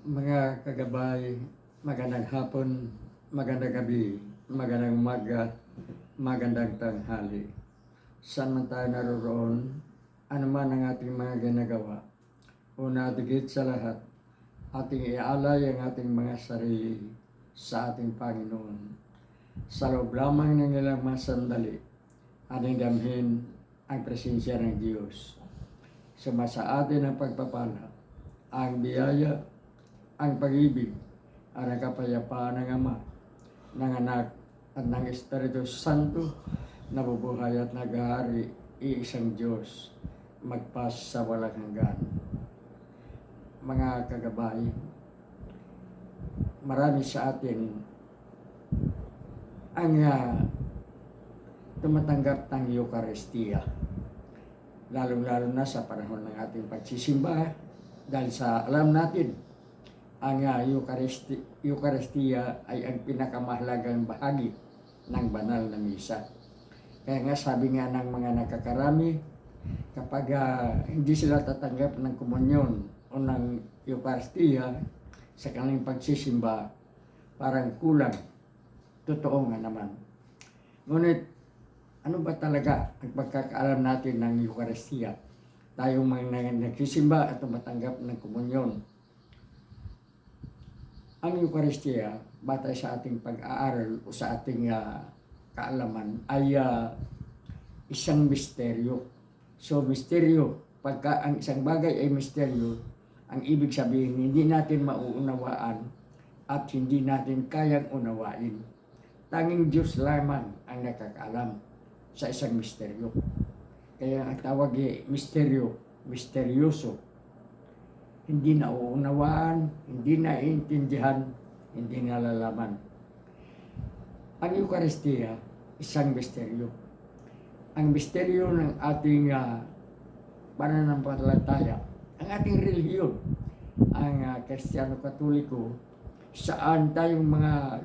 Mga kagabay, magandang hapon, magandang gabi, magandang umaga, magandang tanghali. Saan man tayo naroroon, ano man ang ating mga ginagawa, una digit sa lahat, ating ialay ang ating mga sarili sa ating Panginoon. Sa loob lamang ng ilang mga sandali, ating damhin ang presensya ng Diyos. Sumasa atin ang pagpapala, ang biyaya, ang pag-ibig, ang kapayapaan ng Ama, ng Anak, at ng Espiritu Santo, nabubuhay at naghahari, iisang Diyos, magpas sa walang hanggan. Mga kagabay, marami sa atin ang ah, tumatanggap ng Eucharistia. Lalong-lalo na sa panahon ng ating pagsisimba dahil sa alam natin ang uh, Eucharisti- Eucharistia ay ang pinakamahalagang bahagi ng banal na misa. Kaya nga sabi nga ng mga nakakarami, kapag ah, hindi sila tatanggap ng komunyon o ng Eucharistia sa kanilang pagsisimba, parang kulang. Totoo nga naman. Ngunit, ano ba talaga ang pagkakaalam natin ng Eucharistia? Tayong mga nagsisimba at tumatanggap ng komunyon ang Eucharistia, batay sa ating pag-aaral o sa ating ah, kaalaman, ay ah, isang misteryo. So, misteryo, pagka ang isang bagay ay misteryo, ang ibig sabihin, hindi natin mauunawaan at hindi natin kayang unawain. Tanging Diyos lamang ang nakakaalam sa isang misteryo. Kaya ang tawag ay misteryo, misteryoso hindi nauunawaan, hindi naiintindihan, hindi nalalaman. Ang Eucharistia, isang misteryo. Ang misteryo ng ating uh, pananampalataya, ang ating relihiyon, ang uh, Kristiyano Katoliko, saan tayong mga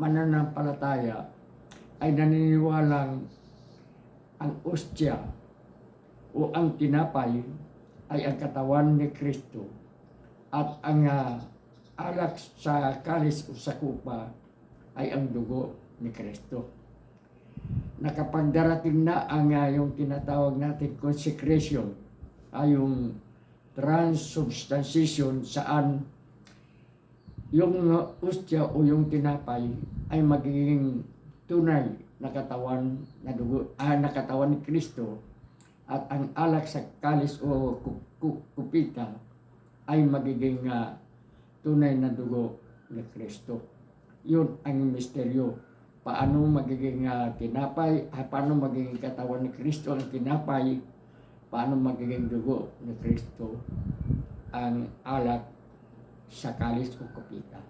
mananampalataya ay naniniwalang ang ostya o ang tinapay ay ang katawan ni Kristo at ang uh, alak sa kalis o sa kupa ay ang dugo ni Kristo. Nakapagdarating na ang uh, yung tinatawag natin consecration ay yung transubstantiation saan yung ustya o yung tinapay ay magiging tunay na katawan na dugo, ah, na katawan ni Kristo at ang alak sa kalis o kupita ay magiging uh, tunay na dugo ni Kristo. Yun ang misteryo. Paano magiging uh, tinapay, uh, paano magiging katawan ni Kristo ang tinapay, paano magiging dugo ni Kristo ang alak sa kalis o kapita.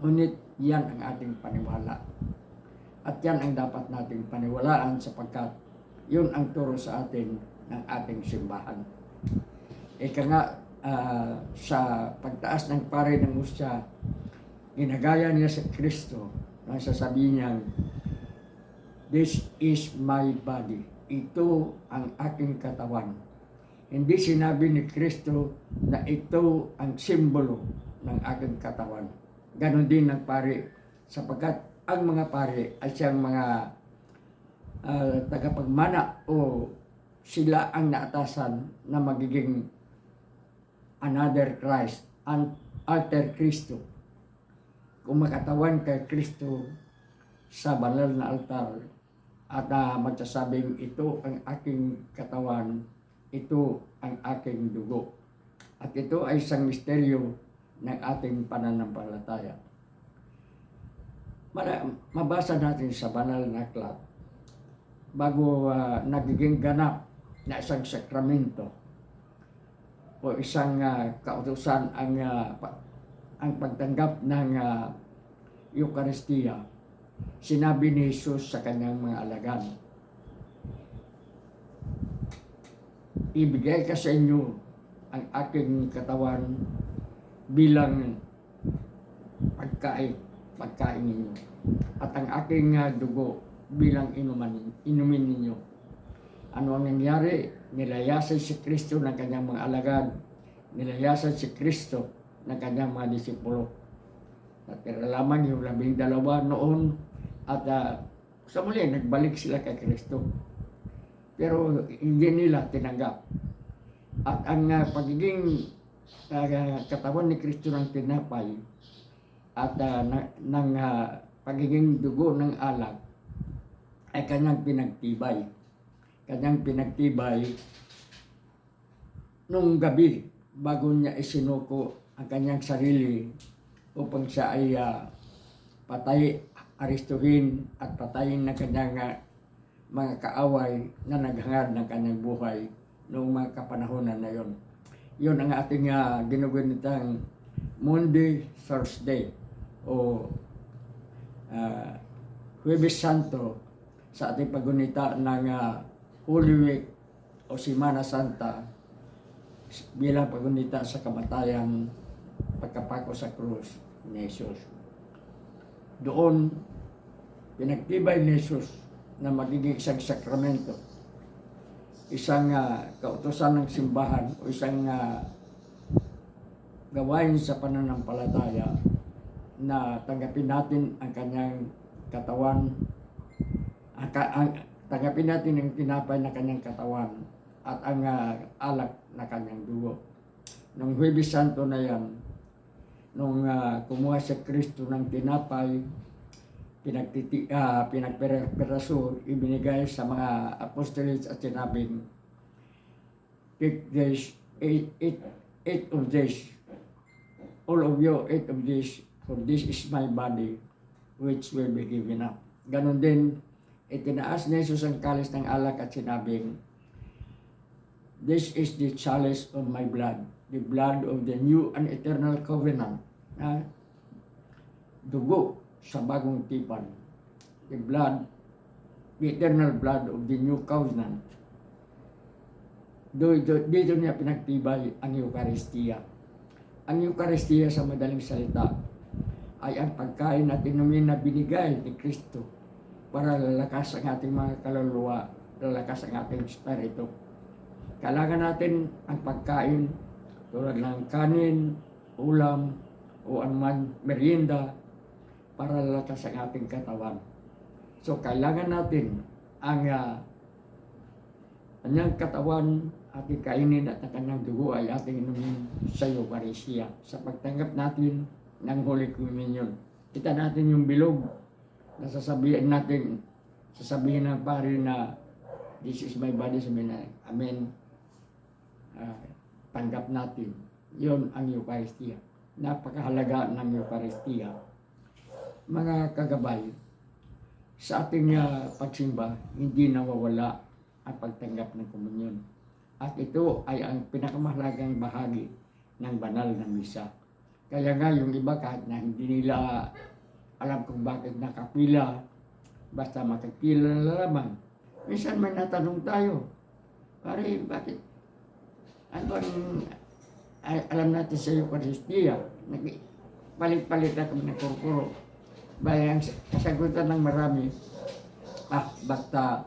Ngunit yan ang ating paniwala. At yan ang dapat nating paniwalaan sapagkat yun ang turo sa atin ng ating simbahan. Ika nga, uh, sa pagtaas ng pare ng usya, ginagaya niya sa Kristo nang sasabihin niya, This is my body. Ito ang aking katawan. Hindi sinabi ni Kristo na ito ang simbolo ng aking katawan. Ganon din ng pare sapagkat ang mga pare ay siyang mga uh, tagapagmana o sila ang naatasan na magiging another Christ, an alter Kristo. Kung makatawan kay Kristo sa banal na altar at uh, magsasabing ito ang aking katawan, ito ang aking dugo. At ito ay isang misteryo ng ating pananampalataya. Mabasa natin sa banal na aklat bago uh, nagiging ganap na isang sakramento o isang uh, kautusan ang uh, ang pagtanggap ng uh, Eucharistia, sinabi ni Jesus sa kanyang mga alagad, Ibigay ka sa inyo ang aking katawan bilang pagkain, pagkain ninyo. At ang aking uh, dugo bilang inuman, inumin ninyo. Ano ang nangyari? Nilayasan si Kristo ng kanyang mga alagad. Nilayasan si Kristo ng kanyang mga disipulo. Natira lamang yung labing dalawa noon at ah, sa muli, nagbalik sila kay Kristo. Pero hindi nila tinanggap. At ang ah, pagiging ah, katawan ni Kristo ng tinapay at ah, na, ng ah, pagiging dugo ng alak ay kanyang pinagtibay. Kanyang pinagtibay nung gabi bago niya isinuko ang kanyang sarili upang siya ay ah, patay, aristuhin at patayin ng kanyang ah, mga kaaway na naghangad ng kanyang buhay noong mga kapanahonan na yon. Yun ang ating uh, ginugunitang Monday, Thursday o uh, Huwebes Santo sa ating pagunita ng ah, Holy Week o Simana Santa bilang pagunita sa kamatayan pagkapako sa krus ni Jesus. Doon, pinagtibay ni Jesus na magiging isang sakramento, isang ah, kautosan ng simbahan o isang ah, gawain sa pananampalataya na tanggapin natin ang kanyang katawan, ang, ang, tanggapin natin ang tinapay na kanyang katawan at ang ah, alak na kanyang dugo. Nung Huwebes Santo na yan, nung ah, kumuha si Kristo ng tinapay, pinagtiti, ah, pinagperaso, ibinigay sa mga apostoles at sinabing, take this, eat, eat, eat of this, all of you eat of this, for this is my body, which will be given up. Ganon din, itinaas ni Jesus ang kalis ng alak at sinabing, This is the chalice of my blood, the blood of the new and eternal covenant. Na dugo sa bagong tipan. The blood, the eternal blood of the new covenant. Dito, dito niya pinagtibay ang Eucharistia. Ang Eucharistia sa madaling salita ay ang pagkain at inumin na binigay ni Kristo para lalakas ang ating mga kaluluwa, lalakas ang ating espiritu. Kailangan natin ang pagkain tulad ng kanin, ulam, o anuman merienda para lalakas ang ating katawan. So, kailangan natin ang uh, kanyang katawan ating kainin at ang kanyang dugo ay ating inumin sa Eucharistia sa pagtanggap natin ng Holy Communion. Kita natin yung bilog na sasabihin natin, sasabihin ng pare na this is my body, sabihin na, Amen. Ah, tanggap natin. Yon ang Eucharistia. Napakahalaga ng Eucharistia. Mga kagabay, sa ating ah, pagsimba, hindi nawawala ang pagtanggap ng komunyon. At ito ay ang pinakamahalagang bahagi ng banal na misa. Kaya nga yung iba kahit na hindi nila alam kung bakit nakapila, basta makapila na lamang. Minsan may natanong tayo, pare, bakit? Ano bang ay, alam natin sa Eucharistia? Palit-palit na kami ng kurkuro. Bayan, kasagutan ng marami, ah, basta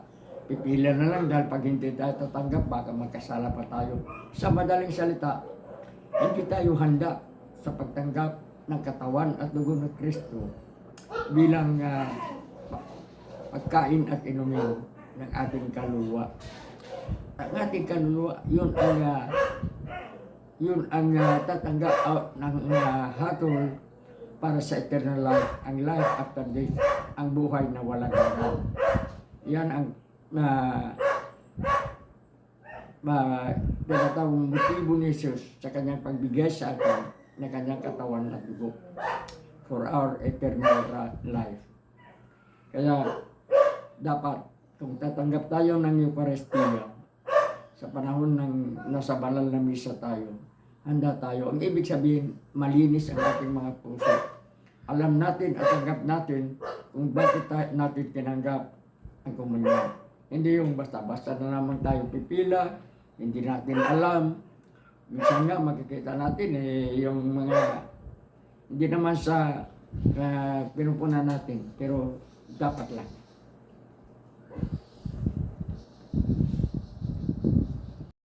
pipila na lang dahil pag hindi tayo tatanggap, baka magkasala pa tayo. Sa madaling salita, hindi tayo handa sa pagtanggap ng katawan at dugo ng Kristo bilang ah, pagkain at inumin ng ating kaluluwa. Ang ating kaluluwa, yun ang ah, yun ang ah, tatanggap out ng ah, hatol para sa eternal life, ang life after death, ang buhay na walang hanggan. Yan ang uh, ma tinatawag motibo ni Jesus sa kanyang pagbigay sa atin na kanyang katawan at dugo for our eternal life. Kaya dapat kung tatanggap tayo ng Eucharistia sa panahon ng nasa banal na misa tayo, handa tayo. Ang ibig sabihin, malinis ang ating mga puso. Alam natin at tanggap natin kung bakit tayo, natin tinanggap ang komunyon. Hindi yung basta-basta na naman tayo pipila, hindi natin alam. Minsan nga makikita natin eh, yung mga hindi naman sa uh, pinupunan natin, pero dapat lang.